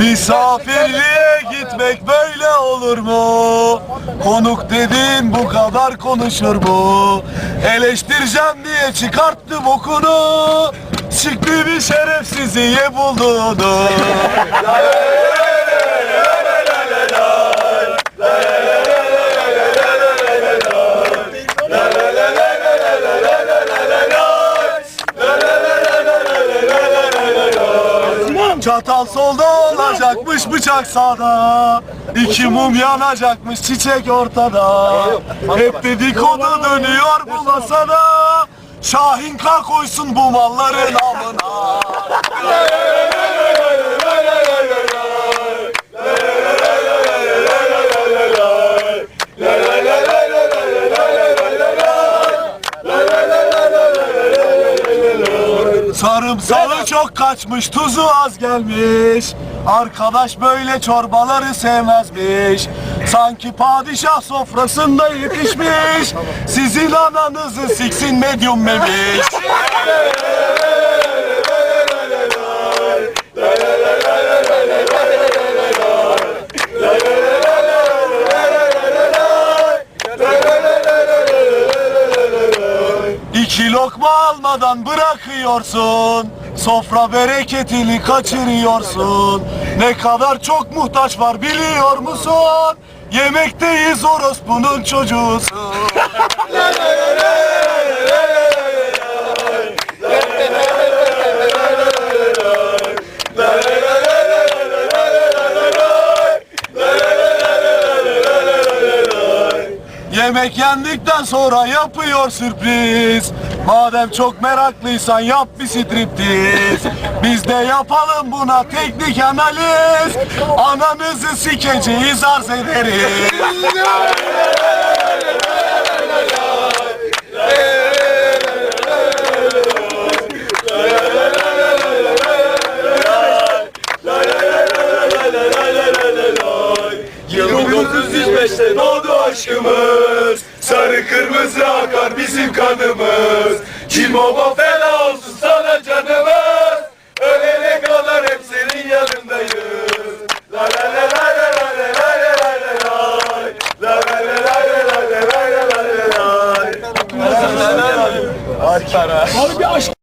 Misafirliğe gitmek böyle olur mu? Konuk dedin bu kadar konuşur mu? Eleştireceğim diye çıkarttım okunu Çıktı bir şerefsiziye bulduğunu Çatal solda olacakmış bıçak sağda. İki mum yanacakmış çiçek ortada. Hep dedikodu dönüyor bu masada. Şahin koysun bu malların amına Sarımsağı çok kaçmış, tuzu az gelmiş. Arkadaş böyle çorbaları sevmezmiş. Sanki padişah sofrasında yetişmiş. Sizin ananızı siksin medyum memiş. İki lokma almadan bırakıyorsun. Sofra bereketini kaçırıyorsun. Ne kadar çok muhtaç var biliyor musun? Yemekteyiz orospunun çocuğusun Yemek yendikten sonra yapıyor sürpriz. Madem çok meraklıysan yap bir striptiz. Biz de yapalım buna teknik analiz. Ananızı sikeceğiz arz ederiz ateşte doğdu aşkımız Sarı kırmızı akar bizim kanımız Kim Çilmova fena olsun sana canımız Ölene kadar hep senin yanındayız La la la la la la la la la la la la la la la la la la la la Harika. Abi aşk